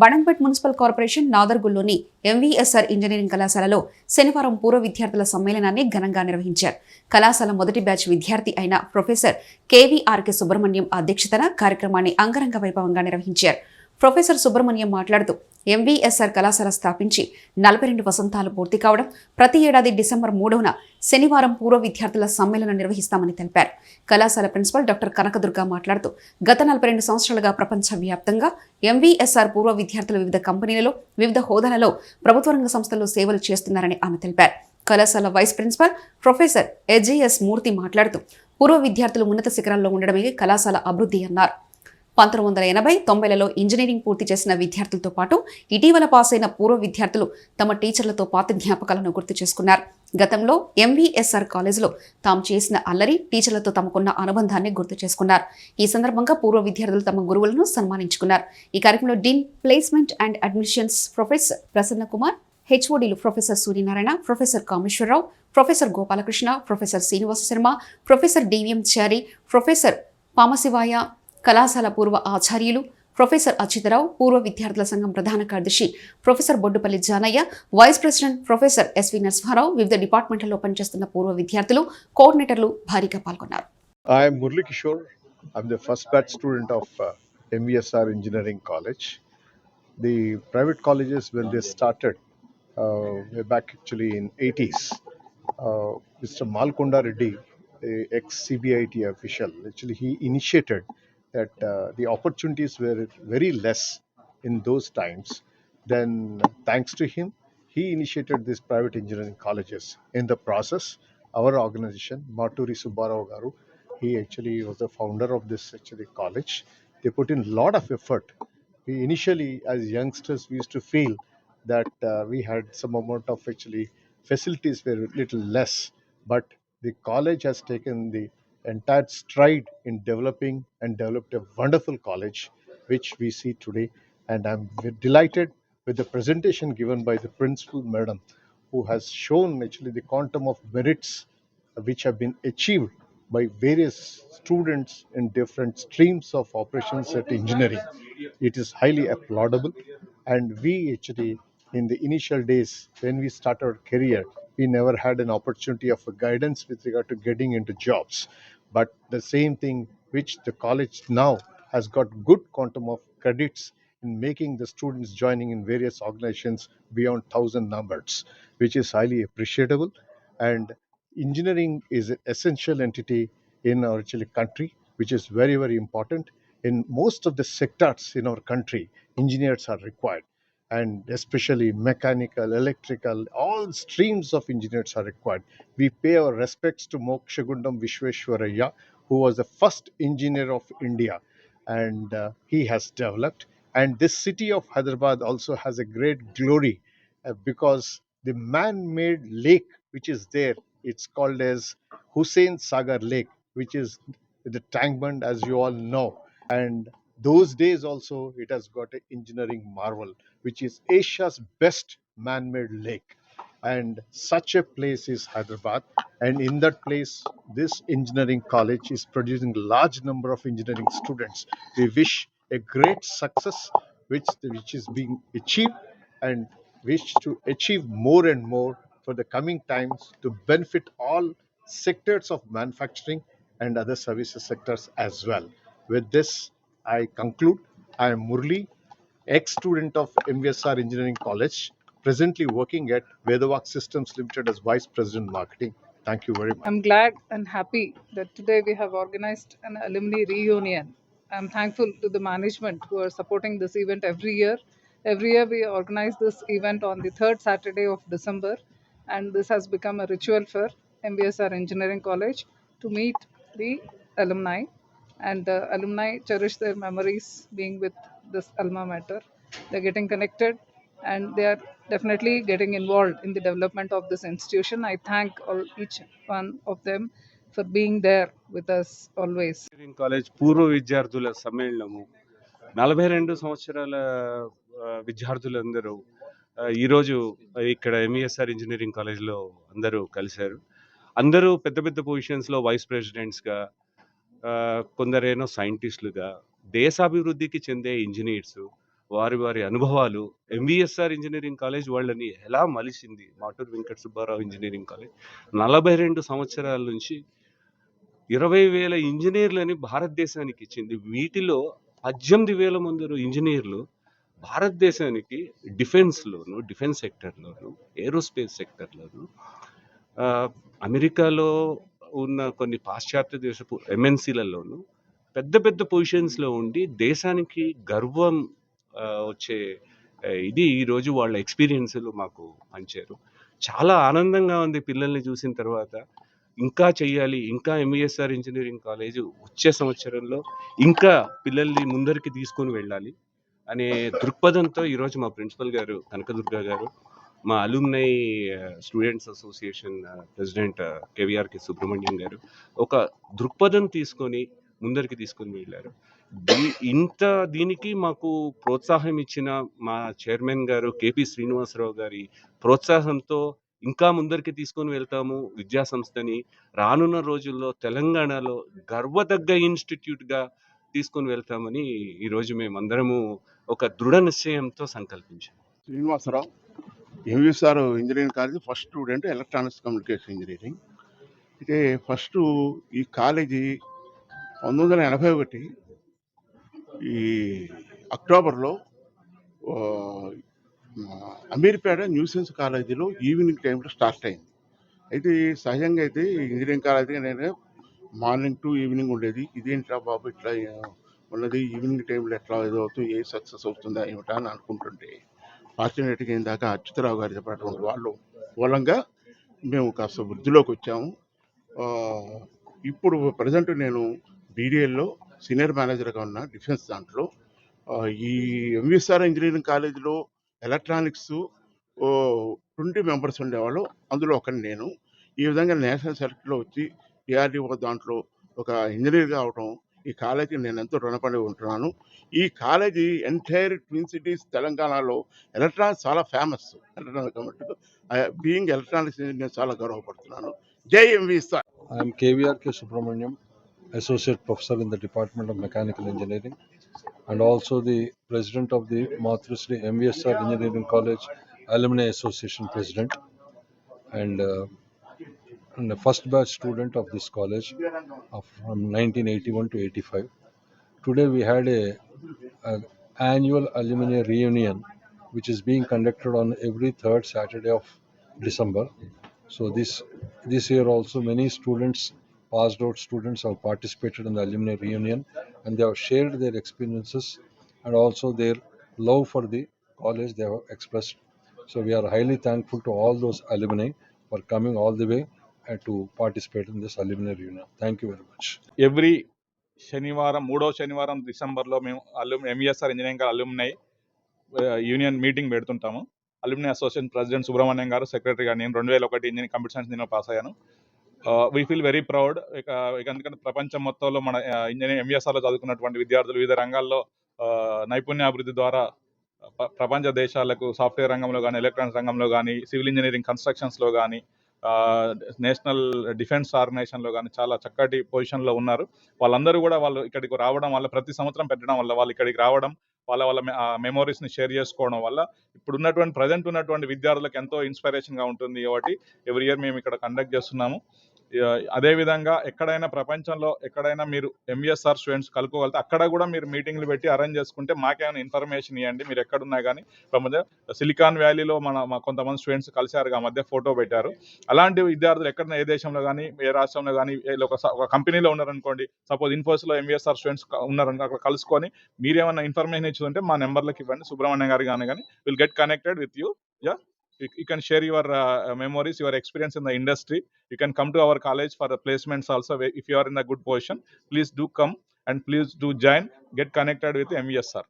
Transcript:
Badangpet municipal corporation నాదర్గుల్లోని MVSR engineering కళాశాలలో శనివారం పూర్వ విద్యార్థుల సమ్మేళనాన్ని ఘనంగా నిర్వహించారు. కళాశాల మొదటి బ్యాచ్ విద్యార్థి అయిన ప్రొఫెసర్ కేవీఆర్కే సుబ్రహ్మణ్యం అధ్యక్షతన కార్యక్రమాన్ని అంగరంగ వైభవంగా నిర్వహించారు. ప్రొఫెసర్ సుబ్రహ్మణ్యం మాట్లాడుతూ ఎంవీఎస్ఆర్ కళాశాల స్థాపించి నలభై రెండు వసంతాలు పూర్తి కావడం ప్రతి ఏడాది డిసెంబర్ మూడవన శనివారం పూర్వ విద్యార్థుల సమ్మేళనం నిర్వహిస్తామని తెలిపారు. కళాశాల ప్రిన్సిపల్ డాక్టర్ కనకదుర్గ మాట్లాడుతూ గత నలభై రెండు సంవత్సరాలుగా ప్రపంచవ్యాప్తంగా ఎంవీఎస్ఆర్ పూర్వ విద్యార్థులు వివిధ కంపెనీలలో వివిధ హోదాలలో ప్రభుత్వ రంగ సంస్థల్లో సేవలు చేస్తున్నారని ఆమె తెలిపారు. కళాశాల vice principal professor AJS Murthy మాట్లాడుతూ పూర్వ విద్యార్థులు ఉన్నత శిఖరాల్లో ఉండడమే కళాశాల అభివృద్ధి అన్నారు. పంతొమ్మిది వందల ఎనభై తొంభైలలో ఇంజనీరింగ్ పూర్తి చేసిన విద్యార్థులతో పాటు ఇటీవల పాస్ అయిన పూర్వ విద్యార్థులు తమ టీచర్లతో పాత జ్ఞాపకాలను గుర్తు చేసుకున్నారు. గతంలో ఎంవీఎస్ఆర్ కాలేజీలో తాము చేసిన అల్లరి టీచర్లతో తమకున్న అనుబంధాన్ని గుర్తు చేసుకున్నారు. ఈ సందర్భంగా పూర్వ విద్యార్థులు తమ గురువులను సన్మానించుకున్నారు. ఈ కార్యక్రమంలో dean placement and admissions professor Prasanna Kumar హెచ్ఓడీలు professor Suryanarayana professor Kameswararao professor Gopalakrishna professor Srinivasa Sharma professor DVM Chari professor Pamasivaya కళాశాల పూర్వ ఆచార్యులు ప్రొఫెసర్ అచితరావు పూర్వ విద్యార్థుల సంఘం ప్రధాన కార్యదర్శి professor Boddupalli Janaiah vice president professor SV Narasimharao వివిధ డిపార్ట్మెంట్లలో పనిచేస్తున్న పూర్వ విద్యార్థులు కోఆర్డినేటర్లు భారీగా పాల్గొన్నారు. Murali Kishore I'm the first batch student of MVSR engineering college the private colleges well they started back actually in eighties mister Malkondareddy ex CBIT official actually he initiated that uh, the opportunities were very less in those times. Then, thanks to him, he initiated these private engineering colleges. In the process, our organization, Maturi Subbarao Garu, he actually was the founder of this actually college. They put in a lot of effort. We initially, as youngsters, we used to feel that uh, we had some amount of actually facilities were little less, but the college has taken the entire stride in developing and developed a wonderful college, which we see today. And I'm delighted with the presentation given by the principal madam, who has shown actually the quantum of merits which have been achieved by various students in different streams of operations at engineering. It is highly applaudable, and we actually, in the initial days when we started our career, we never had an opportunity of guidance with regard to getting into jobs. But the same thing which the college now has got good quantum of credits in making the students joining in various organizations beyond thousand numbers, which is highly appreciable. And engineering is an essential entity in our actually country, which is very, very important. In most of the sectors in our country, engineers are required. And especially mechanical, electrical, all streams of engineers are required. We pay our respects to Mokshagundam Vishweshwaraya, who was the first engineer of India, and uh, he has developed. And this city of Hyderabad also has a great glory uh, because the man-made lake which is there, it's called as Hussein Sagar Lake, which is the tank as you all know. And those days also, it has got an engineering marvel, which is Asia's best man-made lake. And such a place is Hyderabad. And in that place, this engineering college is producing a large number of engineering students. We wish a great success, which which is being achieved, and wish to achieve more and more for the coming times to benefit all sectors of manufacturing and other services sectors as well. With this, I conclude. I am Murli, ex-student of MVSR Engineering College, presently working at Vedavak Systems Limited as Vice President Marketing. Thank you very much. I'm glad and happy that today we have organized an alumni reunion. I'm thankful to the management who are supporting this event every year. Every year we organize this event on the third Saturday of December, and this has become a ritual for MBSR Engineering College to meet the alumni. And the alumni cherish their memories being with this alma mater. They're getting connected and they are definitely getting involved in the development of this institution. I thank all, each one of them for being there with us always. Engineering college పూర్వ విద్యార్థుల సమ్మేళనము నలభై రెండు సంవత్సరాల ఆ, విద్యార్థులందరూ ఈరోజు ఇక్కడ MESR engineering కాలేజ్లో అందరూ కలిశారు అందరూ పెద్ద పెద్ద పొజిషన్స్లో వైస్ ప్రెసిడెంట్స్గా కొందరేనో సైంటిస్టులుగా దేశాభివృద్ధికి చెందే ఇంజనీర్స్ వారి వారి అనుభవాలు ఎంవిఎస్ఆర్ ఇంజనీరింగ్ కాలేజ్ వాళ్ళని ఎలా మలిసింది? Maturu Venkata Subbarao engineering college. నలభై రెండు సంవత్సరాల నుంచి ఇరవై వేల ఇంజనీర్లని భారతదేశానికి ఇచ్చింది. వీటిలో పద్దెనిమిది వేల మంది ఇంజనీర్లు భారతదేశానికి డిఫెన్స్లోను డిఫెన్స్ సెక్టర్లోను ఏరోస్పేస్ సెక్టర్లోను అమెరికాలో ఉన్న కొన్ని పాశ్చాత్య దేశపు ఎంఎన్సీలలోనూ పెద్ద పెద్ద పొజిషన్స్లో ఉండి దేశానికి గర్వం వచ్చే ఇది ఈరోజు వాళ్ళ ఎక్స్పీరియన్స్లు మాకు పంచారు. చాలా ఆనందంగా ఉంది పిల్లల్ని చూసిన తర్వాత. ఇంకా చెయ్యాలి ఇంకా ఎంఈఎస్ఆర్ ఇంజనీరింగ్ కాలేజ్ వచ్చే సంవత్సరంలో ఇంకా పిల్లల్ని ముందరికి తీసుకొని వెళ్ళాలి అనే దృక్పథంతో ఈరోజు మా ప్రిన్సిపల్ గారు కనకదుర్గ గారు మా alumni students association president KVRK Subrahmanyam గారు ఒక దృక్పథం తీసుకొని ముందరికి తీసుకొని వెళ్ళారు. దీ- ఇంత దీనికి మాకు ప్రోత్సాహం ఇచ్చిన మా చైర్మన్ గారు కేపీ శ్రీనివాసరావు గారి ప్రోత్సాహంతో ఇంకా ముందరికి తీసుకొని వెళ్తాము విద్యా సంస్థని. రానున్న రోజుల్లో తెలంగాణలో గర్వదగ్గ ఇన్స్టిట్యూట్గా తీసుకొని వెళ్తామని ఈరోజు మేమందరము ఒక దృఢ నిశ్చయంతో సంకల్పించాం. Srinivasarao MVSR engineering college first student electronics communication engineering. అయితే ఫస్ట్ ఈ కాలేజీ పంతొమ్మిది వందల ఎనభై ఒకటి ఈ అక్టోబర్లో అమీర్పేట న్యూసెన్స్ కాలేజీలో ఈవినింగ్ టైంలో స్టార్ట్ అయింది. అయితే సహజంగా అయితే ఇంజనీరింగ్ కాలేజీ నేను మార్నింగ్ టు ఈవినింగ్ ఉండేది. ఇదేంట్రా బాబు ఇట్లా ఉన్నది? ఈవినింగ్ టైంలో ఎట్లా ఏదో అవుతుంది ఏ సక్సెస్ అవుతుందా ఏమిటా అని అనుకుంటుంటే ఫార్చునేట్గా ఇందాక అచ్యుతరావు గారు చెప్పినటువంటి వాళ్ళు మూలంగా మేము కాస్త వృద్ధిలోకి వచ్చాము. ఇప్పుడు ప్రజెంట్ నేను బీడీఎల్లో సీనియర్ మేనేజర్గా ఉన్న డిఫెన్స్ దాంట్లో ఈ ఎంవిఎస్ఆర్ ఇంజనీరింగ్ కాలేజీలో ఎలక్ట్రానిక్స్ ట్వంటీ మెంబర్స్ ఉండేవాళ్ళు. అందులో ఒకరిని నేను. ఈ విధంగా నేషనల్ సర్కిల్లో వచ్చి డిఆర్డిఓ దాంట్లో ఒక ఇంజనీర్గా అవడం ఈ కాలేజీ నేను ఎంతో రుణపడి ఉంటున్నాను. ఈ కాలేజీ ఎంటైర్ ట్విన్ సిటీస్ తెలంగాణలో ఎలక్ట్రానిక్స్ చాలా ఫేమస్ ఎలక్ట్రానిక్ బీయింగ్ ఎలక్ట్రానిక్స్ నేను చాలా గౌరవపడుతున్నాను. జై MV sir I'm KVRK Subrahmanyam associate professor in the department of mechanical engineering and also the president of the Matrusri MVSR engineering college alumni association president and and the first batch student of this college of, from 1981 to 85. Today we had a, a annual alumni reunion, which is being conducted on every third Saturday of December. So this this year also many students, passed out students have participated in the alumni reunion and they have shared their experiences and also their love for the college they have expressed. So we are highly thankful to all those alumni for coming all the way to participate in this alumni reunion. Thank you very much. Every శనివారం మూడో శనివారం డిసెంబర్లో మేము alum MESR engineering alumni uh, union meeting పెడుతుంటాము alumni association president Subrahmanyam గారు secretary గారు నేను రెండు వేల ఒకటి ఇంజనీరింగ్ కంప్యూటర్ సైన్స్ నేను పాస్ అయ్యాను వీ ఫీల్ వెరీ ప్రౌడ్ ఇక ఇక ఎందుకంటే ప్రపంచం మొత్తంలో మన uh, ఇంజనీరింగ్ ఎంఈఎస్ఆర్లో చదువుకున్నటువంటి విద్యార్థులు వివిధ రంగాల్లో uh, నైపుణ్యాభివృద్ధి ద్వారా ప్రపంచ దేశాలకు సాఫ్ట్వేర్ రంగంలో కానీ ఎలక్ట్రానిక్స్ రంగంలో కానీ సివిల్ ఇంజనీరింగ్ కన్స్ట్రక్షన్స్లో కానీ నేషనల్ డిఫెన్స్ ఆర్గనైజేషన్లో కానీ చాలా చక్కటి పొజిషన్లో ఉన్నారు. వాళ్ళందరూ కూడా వాళ్ళు ఇక్కడికి రావడం వల్ల ప్రతి సంవత్సరం పెట్టడం వల్ల వాళ్ళు ఇక్కడికి రావడం వాళ్ళ వాళ్ళ మెమోరీస్ని షేర్ చేసుకోవడం వల్ల ఇప్పుడు ఉన్నటువంటి ప్రజెంట్ ఉన్నటువంటి విద్యార్థులకు ఎంతో ఇన్స్పిరేషన్గా ఉంటుంది కాబట్టి ఎవ్రీ ఇయర్ మేము ఇక్కడ కండక్ట్ చేస్తున్నాము. అదేవిధంగా ఎక్కడైనా ప్రపంచంలో ఎక్కడైనా మీరు ఎంఈఎస్ఆర్ స్టూడెంట్స్ కలుపుకోగలితే అక్కడ కూడా మీరు మీటింగ్లు పెట్టి అరేంజ్ చేసుకుంటే మాకేమైనా ఇన్ఫర్మేషన్ ఇవ్వండి. మీరు ఎక్కడున్నా కానీ మధ్య సిలికాన్ వ్యాలీలో మన కొంతమంది స్టూడెంట్స్ కలిశారు ఆ మధ్య ఫోటో పెట్టారు. అలాంటి విద్యార్థులు ఎక్కడైనా ఏ దేశంలో కానీ ఏ రాష్ట్రంలో కానీ ఒక ఒక కంపెనీలో ఉన్నారనుకోండి సపోజ్ ఇన్ఫోస్లో ఎంవిఎస్ఆర్ స్టూడెంట్స్ ఉన్నారనుకో అక్కడ కలుసుకొని మీరేమైనా ఇన్ఫర్మేషన్ ఇచ్చుంటే మా నెంబర్లకు ఇవ్వండి. సుబ్రహ్మణ్యం గారు కానీ కానీ will get connected with you. Yeah? You can share your uh, memories your experience in the industry. You can come to our college for the placements also if you are in a good position please do come and please do join. Get connected with mesr